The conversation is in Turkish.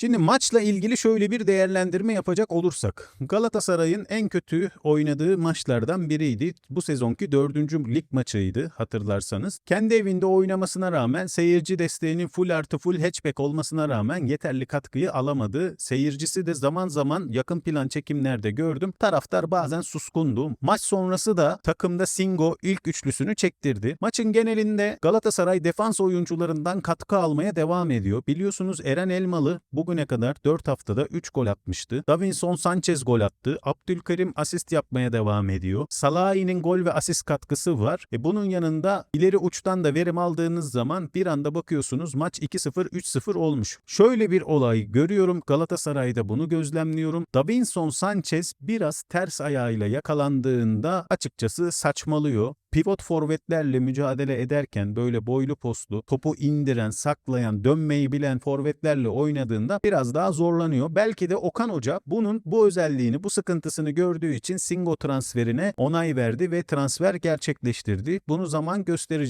Şimdi maçla ilgili şöyle bir değerlendirme yapacak olursak. Galatasaray'ın en kötü oynadığı maçlardan biriydi. Bu sezonki dördüncü lig maçıydı hatırlarsanız. Kendi evinde oynamasına rağmen seyirci desteğinin full artı full hatchback olmasına rağmen yeterli katkıyı alamadı. Seyircisi de zaman zaman yakın plan çekimlerde gördüm. Taraftar bazen suskundu. Maç sonrası da takımda Singo ilk üçlüsünü çektirdi. Maçın genelinde Galatasaray defans oyuncularından katkı almaya devam ediyor. Biliyorsunuz Eren Elmalı bugüne kadar 4 haftada 3 gol atmıştı. Davinson Sanchez gol attı. Abdülkerim asist yapmaya devam ediyor. Salahi'nin gol ve asist katkısı var. E bunun yanında ileri uçtan da verim aldığınız zaman bir anda bakıyorsunuz maç 2-0 3-0 olmuş. Şöyle bir olay görüyorum Galatasaray'da bunu gözlemliyorum. Davinson Sanchez biraz ters ayağıyla yakalandığında açıkçası saçmalıyor. Pivot forvetlerle mücadele ederken böyle boylu postlu, topu indiren, saklayan, dönmeyi bilen forvetlerle oynadığında biraz daha zorlanıyor. Belki de Okan Hoca bunun bu özelliğini, bu sıkıntısını gördüğü için Singo transferine onay verdi ve transfer gerçekleştirdi. Bunu zaman gösterecek.